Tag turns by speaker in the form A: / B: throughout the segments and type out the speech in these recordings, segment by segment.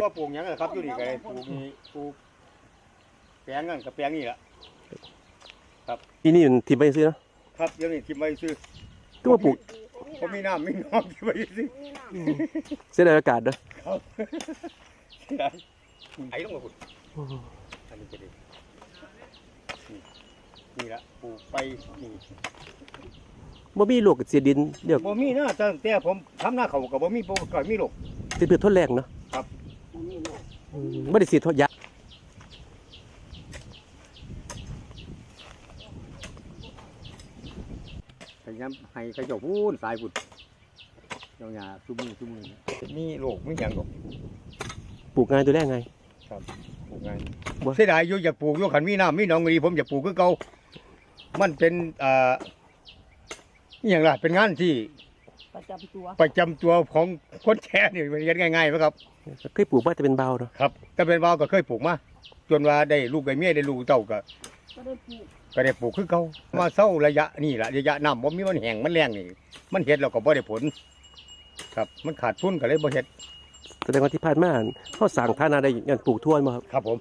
A: ก็ปลูกหยังล่ะครับอยู่นี่ก็ได้ปลูกนี่ปลูกแปลงนั่นกับแปลงนี่แหละ
B: อีนี่มันทิมไปซื้อเนาะ
A: ครับเดี๋ยวนี้ทิมไว้ซื้อ
B: ก็มาปลูก
A: ผมมีน้ำมีน้องทิมไว้ซื้อ
B: เสียดายอากาศเด้อ
A: ครับไอ้ลงมาพุ่นอันนี้ก็ดีนี่นี่ละปลูกไปนี่
B: บ่มีโรคเสียดินเดี๋ยว
A: บ่มีนะตั้งแต่ผมทำหน้าเขาก็บ่มีบ่ก็มีหรอก
B: เป็นพืชทดแรงเนาะ
A: ครับ
B: อืมบ่ได้ฉีดทดยา
A: พยายามให้เขาเจ้าพูนสายพุ่นเจ้าหญ้าซุมือซุมือเนี่ยมีโรคมีหยังดอก
B: ปลูกง่ายดูแลง่าย
A: ปลูกไง
B: บ่
A: เสียดายอยู่อยากปลูกอยู่ขันมีน้ำมีหนองรีผมอยากปลูกคือเก่ามันเป็นอ่าอหย่างไรเป็นงานที่
C: ประจำตัว
A: ประจำตัวของคนแก่นี่มันเรียนง่ายๆไหมครับ
B: เคยปลูกมาแต่เป็นเบาเนาะ
A: ครับแต่เป็นว่าวก็เคยปลูกมาจนว่าได้ลูกได้เมียได้ลูกเต้าก็
C: ก็ได้ปลูก
A: ก็ได้ปลูกคือเก่ามาเศร้าระยะนี่แหละระยะน้ำบ่มีมันแห้งมันแรงนี่ มันเฮ็ดแล้วก็บ่ได้ผล ครับมันขาดทุนก็เลยบ่เฮ็ด
B: แสดงว่าที่ผ่านมาเฮาสร้างฐานะได้ย้อนปลูกทั่วมาครับ
A: ครับผม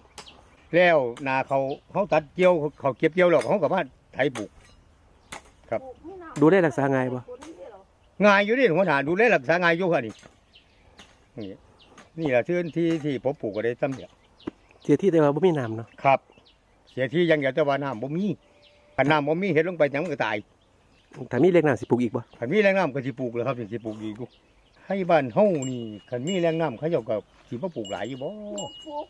A: แล้วนาเขาเขาตัดเกี่ยวเขาเก็บเกี่ยวแล้วเขาก็มาไถปลูก ครับ
C: ปลูกไม่นาน
B: ดูแลรักษาง่ายบ่
C: คนนี้เหรอ
A: ง่ายอยู่ดิหัวหน้าดูแลรักษาง่ายอยู่ค่ะนี่นี่นี่แหละพื้นที่ที่ผมปลูกก็ได้ซ้ำเดียว
B: เสียที่แต่ว่าบ่มีน้ำเนาะ
A: ครับ เสียที่อยังเดียวแต่ว่าน้ำบ่มีถ้าน้ำบ่มีเห็ดลงไปหยังมันก็ตาย
B: ถ้ามีแรงน้ำสิปลูกอีกบ่
A: คันมีแรงน้ำก็สิปลูกเลยครับสิปลูกอีกอยู่ให้บ้านเฮานี่คันมีแรงน้ำเขาเจ้าก็สิมาปลูกหลายอยู่บ่
C: ปลูก